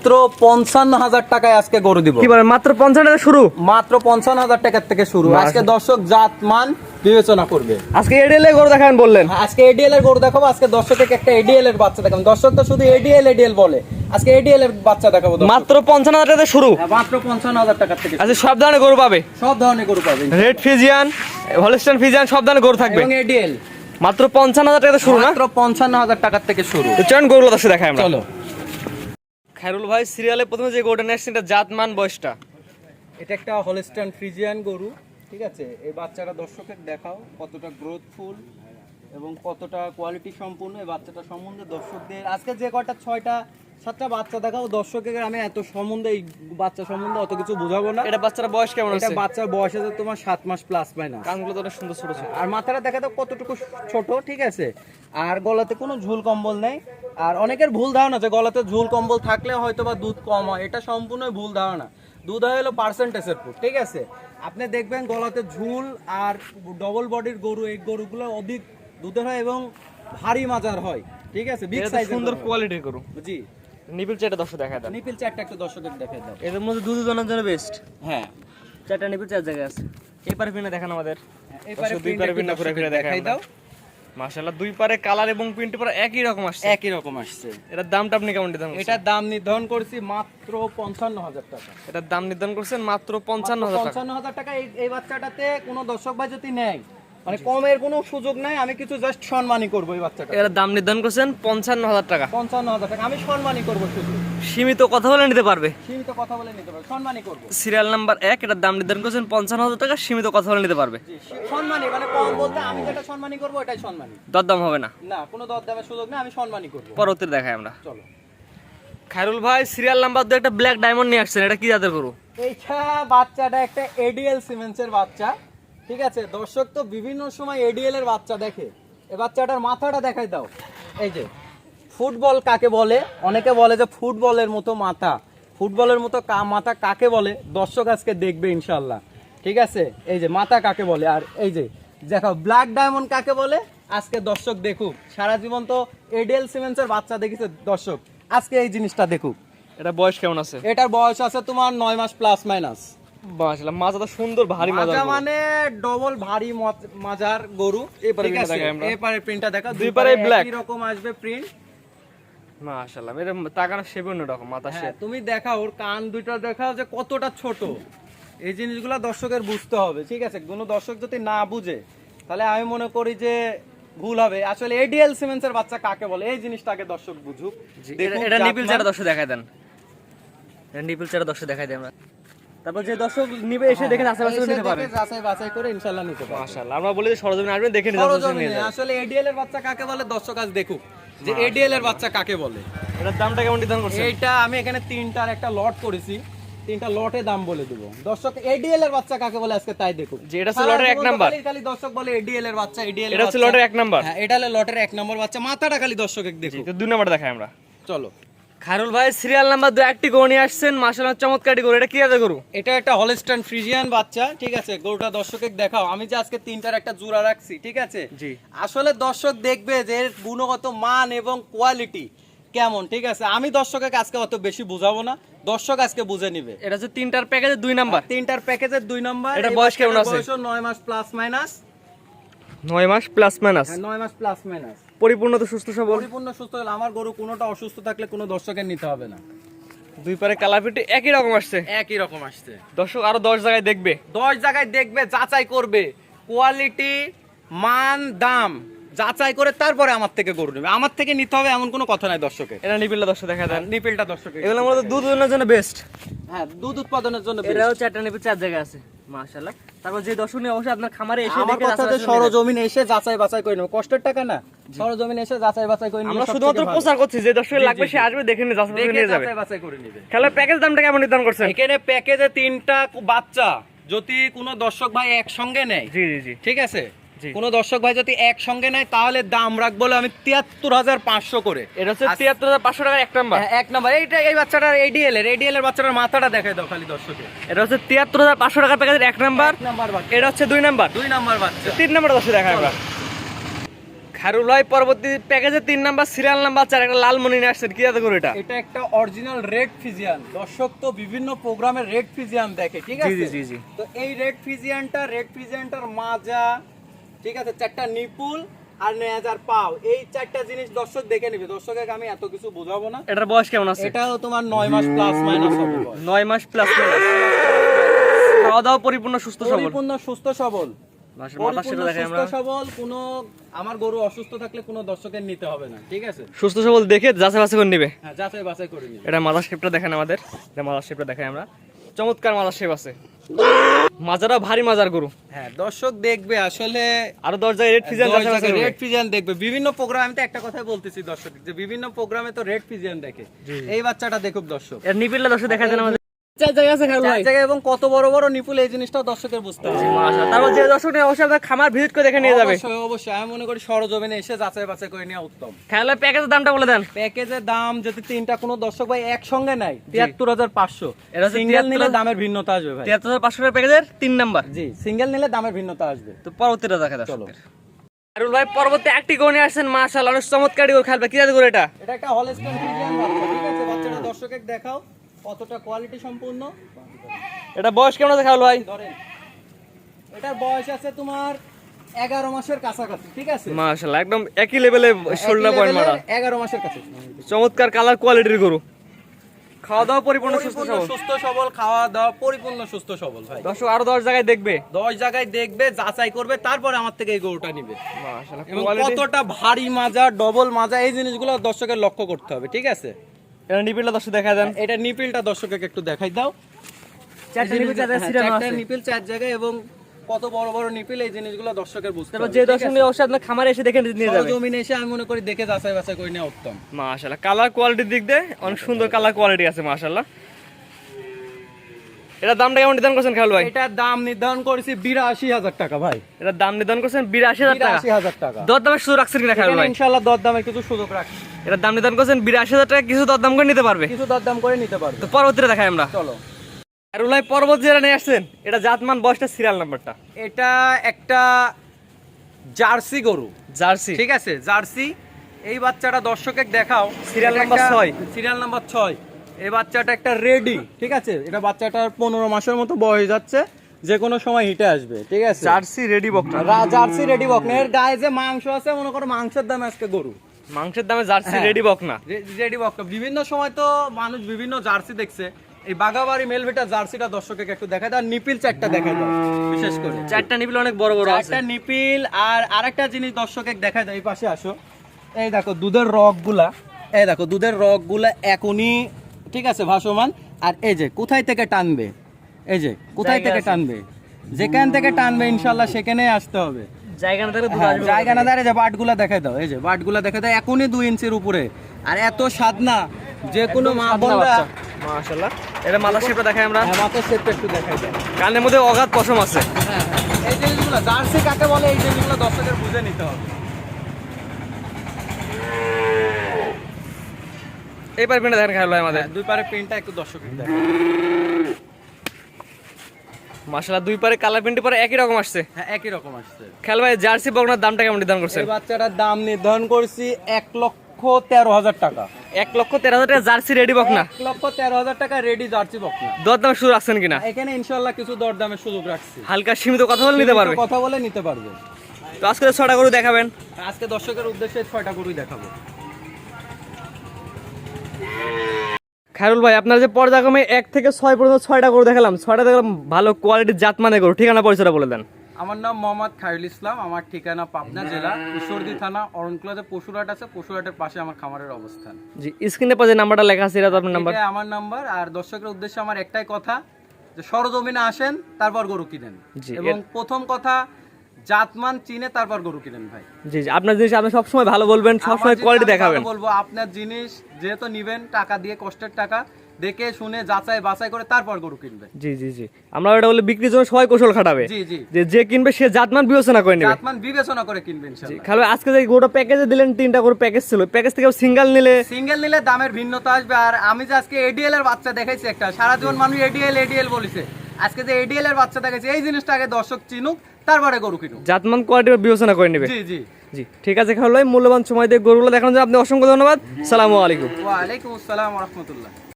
মাত্র পঞ্চান্ন হাজার টাকায় আজকে গরু দিব। কি বলেন মাত্র পঞ্চান্ন টাকা শুরু? মাত্র পঞ্চান্ন হাজার টাকার থেকে শুরু। আজকে দর্শক জাত মান বিবেচনা করবে। আজকে এডিএল এ গরু দেখাবেন বললেন। আজকে এডিএল এর গরু দেখাবো। আজকে দর্শককে একটা এডিএল এর বাচ্চা দেখাবো। দর্শক তো শুধু এডিএল এডিএল বলে। আজকে এডিএল এর বাচ্চা দেখাবো মাত্র পঞ্চান্ন হাজার টাকা থেকে শুরু। হ্যাঁ, মাত্র পঞ্চান্ন হাজার টাকার থেকে আচ্ছা সব ধরনের গরু পাবে? সব ধরনের গরু পাবেন রেড ফিজিয়ান হলিস্টান ফিজিয়ান সব ধরনের গরু থাকবে। এবং এডিএল মাত্র পঞ্চান্ন হাজার টাকা থেকে শুরু না? মাত্র পঞ্চান্ন হাজার টাকার থেকে শুরু। চলুন গরুগুলো দর্শক দেখাই আমরা। চলো। খায়রুল ভাই সিরিয়ালে প্রথমে যে গরুটা নিয়ে এটা জাত মান বয়সটা। এটা একটা হলস্টান ফ্রিজিয়ান গরু, ঠিক আছে? এই বাচ্চাটা দর্শকের দেখাও কতটা গ্রোথফুল এবং কতটা কোয়ালিটি সম্পূর্ণ এই বাচ্চাটা সম্বন্ধে দর্শকদের। আজকে যে কয়টা ছয়টা সাতটা বাচ্চা দেখাও দর্শকের আমি এত সম্বন্ধে এই বাচ্চা সম্বন্ধে অত কিছু বোঝাবো না। এটা বাচ্চার বয়স কেমন এটা আছে? বাচ্চার বয়স আছে তোমার সাত মাস প্লাস পায় না কানগুলো তো অনেক সুন্দর ছোট ছোট আর মাথাটা দেখা দাও কতটুকু ছোট ঠিক আছে? আর গলাতে কোনো ঝুল কম্বল নেই। আর অনেকের ভুল ধারণা যে গলাতে ঝুল কম্বল থাকলে হয়তো বা দুধ কম হয়। এটা সম্পূর্ণই ভুল ধারণা। দুধ হয় হলো পার্সেন্টেজের ফুড ঠিক আছে? আপনি দেখবেন গলাতে ঝুল আর ডবল বডির গরু এই গরুগুলো অধিক দুধের হয় এবং ভারী মাজার হয়। ঠিক আছে? বিগ সাইজ সুন্দর কোয়ালিটির গরু। জি। নিপিল চারটা দর্শক দেখা দেন। নিপিল চারটা একটু দর্শকের দেখে দাও। এদের মধ্যে দুধ জনের জন্য বেস্ট হ্যাঁ। চারটা নিপিল চার জায়গায় আছে। এই পারে পিনে দেখান আমাদের। এবারে দুই পারে ভিন্ন ঘুরে ফিরে দেখাই দাও। মাশাআল্লাহ দুই পারে কালার এবং প্রিন্ট পুরো একই রকম আসছে। একই রকম আসছে। এটার দামটা আপনি কেমন দিতে এটার দাম নির্ধারণ করছি মাত্র পঞ্চান্ন হাজার টাকা। এটার দাম নির্ধারণ করছেন মাত্র পঞ্চান্ন হাজার টাকা। পঞ্চান্ন হাজার টাকা। এই এই বাচ্চাটাতে কোনো দর্শক ভাই যদি নেয় মানে কমের কোনো সুযোগ নাই আমি কিছু জাস্ট সম্মানই করব এই বাচ্চাটা এটার দাম নির্ধারণ করছেন পঞ্চান্ন হাজার টাকা। পঞ্চান্ন হাজার টাকা আমি সম্মানই করব শুধু। সীমিত কথা বলে নিতে পারবে? সীমিত কথা বলে নিতে পারব সম্মানই করব। সিরিয়াল নাম্বার এক এটার দাম নির্ধারণ করছেন পঞ্চান্ন হাজার টাকা সীমিত কথা বলে নিতে পারবে। সম্মানই মানে কম বলতে আমি যেটা সম্মানই করব ওটাই সম্মানই। দরদাম হবে না? না কোনো দর দামের সুযোগ নেই আমি সম্মানই করব। পরবর্তীতে দেখাই আমরা। চলো। খায়রুল ভাই সিরিয়াল নাম্বার দিয়ে একটা ব্ল্যাক ডায়মন্ড নিয়ে আসছেন এটা কি জাতের গরু? এইটা বাচ্চাটা একটা এডিএল সিমেন্সের বাচ্চা। ঠিক আছে? দর্শক তো বিভিন্ন সময় এডিএল এর বাচ্চা দেখে। এ বাচ্চাটার মাথাটা দেখাই দাও। এই যে ফুটবল কাকে বলে? অনেকে বলে যে ফুটবলের মতো মাথা। ফুটবলের মতো কা- মাথা কাকে বলে? দর্শক আজকে দেখবে ইনশাল্লাহ ঠিক আছে? এই যে মাথা কাকে বলে? আর এই যে দেখো ব্ল্যাক ডায়মন্ড কাকে বলে? আজকে দর্শক দেখুক। সারা জীবন তো এডিএল সিমেন্সের বাচ্চা দেখেছে দর্শক। আজকে এই জিনিসটা দেখুক। এটা বয়স কেমন আছে? এটার বয়স আছে তোমার নয় মাস প্লাস মাইনাস মাশাআল্লাহ মাথাটা সুন্দর ভারী মাজা মাজা মানে ডবল ভারী মাজার গরু। এপারে দেখাই আমরা। এপারে প্রিন্টটা দেখা। দুই দুই পারে পারে black। রকম আসবে প্রিন্ট মাশাআল্লাহ এটা তাকানো শেপ অন্যরকম মাথা শেপ তুমি দেখা ওর কান দুইটা দেখাও যে কতটা ছোট। এই জিনিসগুলো দর্শকের বুঝতে হবে ঠিক আছে? কোনো দর্শক যদি না বুঝে তাহলে আমি মনে করি যে ভুল হবে। আসলে এডিএল সিমেন্সের বাচ্চা কাকে বলে? এই জিনিসটাকে দর্শক বুঝুক। এটা নিপিল চারা দর্শক দেখাই দেন। এটা নিপিল চারা দর্শক দেখাই দেন আমরা। তারপর যে দর্শক নিবে এসে দেখে আশেপাশে নিতে পারে দেখে যাচাই বাছাই করে ইনশাল্লাহ নিতে পারবে। মাশাআল্লাহ আমরা বলি যে সরজমিনে আসবেন দেখে নিতে সরজমিনে, আসলে এডিএল এর বাচ্চা কাকে বলে? দর্শক আজ দেখুক যে এডিএল এর বাচ্চা কাকে বলে। এটার দামটা কেমন নির্ধারণ করছেন? এইটা আমি এখানে তিনটার একটা লট করেছি। তিনটা লটে দাম বলে দেবো। দর্শক এডিএল এর বাচ্চা কাকে বলে আজকে তাই দেখুক। যে এটা হচ্ছে লটের এক নাম্বার। খালি দর্শক বলে এডিএল এর বাচ্চা এডিএল এটা হচ্ছে লটের এক নাম্বার। হ্যাঁ এটা হলো লটের এক নম্বর বাচ্চা। মাথাটা খালি দর্শক দেখুক। তো দুই নাম্বার দেখাই আমরা। চলো। খায়রুল ভাই সিরিয়াল নাম্বার দুই একটি গরু নিয়ে আসছেন। মাশাআল্লাহ চমৎকারটি গরু। এটা কি আছে গরু? এটা একটা হলস্টাইন ফ্রিজিয়ান বাচ্চা ঠিক আছে? গরুটা দর্শকের দেখাও। আমি যে আজকে তিনটার একটা জোড়া রাখছি ঠিক আছে? জি। আসলে দর্শক দেখবে যে এর গুণগত মান এবং কোয়ালিটি কেমন ঠিক আছে? আমি দর্শকের আজকে অত বেশি বুঝাবো না। দর্শক আজকে বুঝে নিবে। এটা হচ্ছে তিনটার প্যাকেজে দুই নাম্বার তিনটার প্যাকেজের দুই নাম্বার এটা বয়স কেমন আছে? বয়সও নয় মাস প্লাস মাইনাস নয় মাস প্লাস মাইনাস হ্যাঁ নয় মাস প্লাস মাইনাস পরিপূর্ণ তো সুস্থ সবল? পরিপূর্ণ সুস্থ হলে আমার গরু কোনোটা অসুস্থ থাকলে কোনো দর্শকের নিতে হবে না। দুই পারে কালাপিটি একই রকম আসছে। একই রকম আসছে। দর্শক আরও দশ জায়গায় দেখবে। দশ জায়গায় দেখবে যাচাই করবে। কোয়ালিটি মান দাম যাচাই করে তারপরে আমার থেকে গরু নেবে। আমার থেকে নিতে হবে এমন কোনো কথা নাই দর্শকের। এটা নিপিলটা দর্শক দেখা দেন। নিপিলটা দর্শক এগুলো মূলত দুধ উৎপাদনের জন্য বেস্ট হ্যাঁ দুধ উৎপাদনের জন্য best। এটাও চারটা নিপিল চার জায়গায় আছে মাশাআল্লাহ। তারপর যে দর্শক নিয়ে অবশ্যই আপনার খামারে এসে আমার দেখে কথা বাছাই করে নেবেন। সরজমিন এসে যাচাই বাছাই করে নেবে। কষ্টের টাকা না। সরজমিন এসে যাচাই বাছাই করে আমরা শুধুমাত্র প্রচার করছি যে দর্শক জি, লাগবে সে আসবে দেখে নিয়ে যাচাই বাছাই করে দেখে নিয়ে যাবে। যাচাই বাছাই করে নেবে। খেলার প্যাকেজ দামটা কেমন নির্ধারণ করছেন? এখানে প্যাকেজে তিনটা বাচ্চা যদি কোনো দর্শক ভাই একসঙ্গে নেয় জি জি জি। ঠিক আছে। কোনো দর্শক ভাই যদি একসঙ্গে নেয় তাহলে দাম রাখব আমি তিয়াত্তর হাজার পাঁচশো করে। এটা হচ্ছে তিয়াত্তর হাজার পাঁচশো টাকার এক নাম্বার। হ্যাঁ, এক নাম্বার। এইটা এই বাচ্চাটার এডিএল এর এডিএল এর বাচ্চাটার মাথাটা দেখাই দাও খালি দর্শকে। এটা হচ্ছে তিয়াত্তর হাজার পাঁচশো টাকার প্যাকেজের এক নাম্বার। নাম্বার এটা হচ্ছে দুই নাম্বার। দুই নাম্বার বাচ্চা। তিন নাম্বার দর্শক দেখা আমরা খারুল পরবর্তী প্যাকেজে তিন নাম্বার সিরিয়াল নাম্বার চার একটা লাল মনি নিয়ে আসছেন। কি যাতে করে এটা? এটা একটা অরিজিনাল রেড ফিজিয়ান দর্শক তো বিভিন্ন প্রোগ্রামে রেড ফিজিয়ান দেখে ঠিক আছে জি, জি, জি। তো এই রেড ফিজিয়ানটা রেড ফিজিয়ানটার মাজা ঠিক আছে? চারটা নিপুল আর নেজার পাও। এই চারটা জিনিস দর্শক দেখে নিবে। দর্শকের আমি এত কিছু বোঝাবো না। এটার বয়স কেমন আছে? এটাও তোমার নয় মাস প্লাস মাইনাস হবে বয়স। নয় মাস প্লাস মাইনাস খাওয়া দাওয়া পরিপূর্ণ সুস্থ সবল। পরিপূর্ণ সুস্থ সবল। মাসের মাথা সেটা পরিপূর্ণ দেখাই সুস্থ আমরা সবল কোনো আমার গরু অসুস্থ থাকলে কোনো দর্শকের নিতে হবে না ঠিক আছে? সুস্থ সবল দেখে যাচাই বাছাই করে নিবে। হ্যাঁ যাচাই বাছাই করে নিবে। এটা মাদার শেপটা দেখেন আমাদের। এটা মাদার শেপটা দেখাই আমরা। চমৎকার মাদার শেপ আছে। মাজারা ভারী মাজার গরু। হ্যাঁ দর্শক দেখবে আসলে আরও দশ জায়গায় রেড ফিজান রেড ফিজিয়ান দেখবে। বিভিন্ন প্রোগ্রামে আমি তো একটা কথাই বলতেছি দর্শক যে বিভিন্ন প্রোগ্রামে তো রেড ফিজিয়ান দেখে। এই বাচ্চাটা দেখুক দর্শক। এর দর্শক দেখা যায় আমাদের। চার জায়গা আছে খারুল ভাই। জায়গায় এবং কত বড় বড় নিপুল এই জিনিসটাও দর্শকের বুঝতে হবে। তারপর যে দর্শক নিয়ে অবশ্যই আপনার খামার ভিজিট করে দেখে নিয়ে যাবে। অবশ্যই অবশ্যই। আমি মনে করি সরজমিনে এসে যাচাই বাছাই করে নেওয়া উত্তম। খেলা প্যাকেজের দামটা বলে দেন। প্যাকেজের দাম যদি তিনটা কোনো দর্শক ভাই একসঙ্গে নাই তিয়াত্তর হাজার পাঁচশো। এটা সিঙ্গেল নিলে দামের ভিন্নতা আসবে ভাই। তিয়াত্তর হাজার পাঁচশো প্যাকেজের তিন নাম্বার। জি সিঙ্গেল নিলে দামের ভিন্নতা আসবে। তো পরবর্তীটা দেখা চলো। আরুল ভাই পরবর্তী একটি গরু নিয়ে আসছেন মাশাআল্লাহ। অনেক চমৎকার গরু খেলবে। কি করে এটা? এটা একটা হলস্টেন ফ্রিজিয়ান বাচ্চা ঠিক আছে? বাচ্চাটা দর্শকে দেখাও। কতটা কোয়ালিটি সম্পূর্ণ? এটা বয়স কেমন আছে খারুল ভাই? ধরেন এটার বয়স আছে তোমার এগারো মাসের কাছাকাছি ঠিক আছে? মাশাআল্লাহ একদম একই লেভেলে শোল্ডার পয়েন্ট মারা। এগারো মাসের কাছে। চমৎকার কালার কোয়ালিটির গরু। খাওয়া দাওয়া পরিপূর্ণ সুস্থ সবল? সুস্থ সবল খাওয়া দাওয়া পরিপূর্ণ সুস্থ সবল ভাই। দর্শক আরও দশ জায়গায় দেখবে? দশ জায়গায় দেখবে যাচাই করবে তারপরে আমার থেকে এই গরুটা নিবে। কতটা ভারী মাজা ডবল মাজা এই জিনিসগুলো দর্শকের লক্ষ্য করতে হবে ঠিক আছে? এটা নিপিলটা দর্শক দেখা দেন। এটা নিপিলটা দর্শককে একটু দেখাই দাও। চারটা নিপিল চার জায়গায় হ্যাঁ, আছে। নিপিল চার জায়গায় এবং কত বড় বড় নিপিল এই জিনিসগুলো দর্শকের বুঝতে পারবে যে দর্শক নিয়ে অবশ্যই আপনার খামারে এসে দেখে নিয়ে যাবে। জমিনে এসে আমি মনে করি দেখে যাচাই বাছাই করে নেওয়া উত্তম। মাশাআল্লাহ কালার কোয়ালিটির দিক দিয়ে অনেক সুন্দর কালার কোয়ালিটি আছে মাশাআল্লাহ। এটা দামটা কেমন নির্ধারণ করছেন খালু ভাই? এটার দাম নির্ধারণ করেছি বিরাশি হাজার টাকা ভাই। এটার দাম নির্ধারণ করছেন বিরাশি হাজার টাকা। হাজার টাকা। দর দামের সুযোগ রাখছেন কিনা খালু ভাই? ইনশাল্লাহ দরদামের কিছু সুযোগ রাখছি। এটার দাম নির্ধারণ করছেন বিরাশি হাজার টাকা কিছু দরদাম করে নিতে পারবে? কিছু দরদাম করে নিতে পারবে। তো পরবর্তীতে দেখাই আমরা। চলো। পর্বত যেটা নিয়ে আসছেন এটা জাতমান বয়সটা সিরিয়াল নাম্বারটা এটা একটা জার্সি গরু। জার্সি? ঠিক আছে জার্সি। এই বাচ্চাটা দর্শকের দেখাও। Number একটা- ছয়। সিরিয়াল নাম্বার ছয়। এই বাচ্চাটা একটা রেডি ঠিক আছে? এটা বাচ্চাটার পনেরো মাসের মতো বয়স যাচ্ছে যে কোনো সময় হিটে আসবে ঠিক আছে? জার্সি রেডি বকটা রা- জার্সি রেডি বকনের গায়ে যে মাংস আছে মনে করো মাংসের দাম আজকে গরু। মাংসের দামে জার্সি। রেডি বক না? রেডি বক বিভিন্ন সময় তো মানুষ বিভিন্ন জার্সি দেখছে। এই বাগাবাড়ি মেলভেটা জার্সিটা দর্শককে একটু দেখা দাও নিপিল চারটা দেখা দাও বিশেষ করে। চারটা নিপিল অনেক বড় বড় আছে। একটা নিপিল আর আরেকটা জিনিস দর্শককে দেখা যায় এই পাশে আসো। এই দেখো দুধের রগগুলা এই দেখো দুধের রগগুলা এখনই ঠিক আছে ভাসমান। আর এই যে কোথায় থেকে টানবে? এই যে কোথায় থেকে টানবে? যেখান থেকে টানবে ইনশাল্লাহ সেখানেই আসতে হবে। জায়গা না হ্যাঁ, আসবে জায়গা না দাঁড়িয়ে যে বাটগুলা দেখাই দাও এই যে বাটগুলা দেখা দাও এখনই দুই ইঞ্চির উপরে। আর এত সাদনা যে কোনো মা বোনরা মাশাআল্লাহ। এটা মাথা শেপটা দেখাই আমরা। হ্যাঁ, মাথার শেপটা একটু দেখাই দাও। কানের মধ্যে অগাধ পশম আছে। হ্যাঁ হ্যাঁ। এই জিনিসগুলো জার্সি কাকে বলে এই জিনিসগুলো দর্শকের বুঝে নিতে হবে। এই পার দেখেন আমাদের। হ্যাঁ, দুই পারে একটু দর্শক মাশাআল্লাহ দুই পারে কালার প্রিন্ট পরে একই রকম আসছে। হ্যাঁ একই রকম আসছে। খেল ভাই জার্সি বকনার দামটা কেমন নির্ধারণ করছেন? এই বাচ্চাটার দাম নির্ধারণ করছি লক্ষ তেরো হাজার টাকা। লক্ষ তেরো হাজার টাকা জার্সি রেডি বক না এক লক্ষ তেরো হাজার টাকা রেডি জার্সি বকনা শুরু রাখছেন কিনা? এখানে ইনশাল্লাহ কিছু দরদামের সুযোগ রাখছি। হালকা সীমিত কথা বলে নিতে পারবে। কথা বলে নিতে পারবে। তো আজকে ছটা গরু দেখাবেন। আজকে দর্শকের উদ্দেশ্যে ছয়টা গরুই দেখাবো। খায়রুল ভাই আপনার যে পর্যায়ক্রমে এক থেকে ছয় পর্যন্ত ছয়টা গরু দেখালাম ছয়টা দেখলাম ভালো কোয়ালিটির জাত মানে গরু। ঠিকানা পরিচয়টা বলে দেন। আমার নাম মোহাম্মদ খায়রুল ইসলাম আমার ঠিকানা পাবনা জেলা ঈশ্বরদী থানা অরণকুলাতে পশুরহাট আছে পশুরহাটের পাশে আমার খামারের অবস্থান। জি স্ক্রিনে যে নাম্বারটা লেখা আছে এটা তো আপনার নাম্বার এটা আমার নাম্বার আর দর্শকের উদ্দেশ্যে আমার একটাই কথা যে সরজমিনে আসেন তারপর গরু কিনেন। এবং প্রথম কথা জাতমান চিনে তারপর গরু কিনেন ভাই। জি জি। আপনার জিনিস আপনি সবসময় ভালো বলবেন সবসময় কোয়ালিটি আমি দেখাবেন। বলব আপনার জিনিস যেহেতু নিবেন টাকা দিয়ে কষ্টের টাকা দেখে শুনে যাচাই বাছাই করে তারপর গরু কিনবেন। জি জি জি। আমরা এটা বলে বিক্রির জন্য সবাই কৌশল খাটাবে। জি জি। যে যে কিনবে সে জাতমান বিবেচনা করে নেবে। জাতমান বিবেচনা করে কিনবেন খালি আজকে যে গোটা প্যাকেজে দিলেন তিনটা করে প্যাকেজ ছিল। প্যাকেজ থেকে সিঙ্গেল নিলে সিঙ্গেল নিলে দামের ভিন্নতা আসবে। আর আমি যে আজকে এডিএল এর বাচ্চা দেখাইছি একটা সারা জীবন মানুষ এডিএল এডিএল বলেছে। আজকে যে এডিএল এর বাচ্চা দেখাইছি এই জিনিসটা আগে দর্শক চিনুক তারপরে গরু জাতমান কোয়ালিটি বিবেচনা করে নেবে। জি জি। জি ঠিক আছে খারুল মূল্যবান সময় দিয়ে গরুগুলো দেখানোর জন্য আপনি অসংখ্য ধন্যবাদ। সালামু আলাইকুম। ওয়ালাইকুম আসসালাম রহমতুল্লাহ।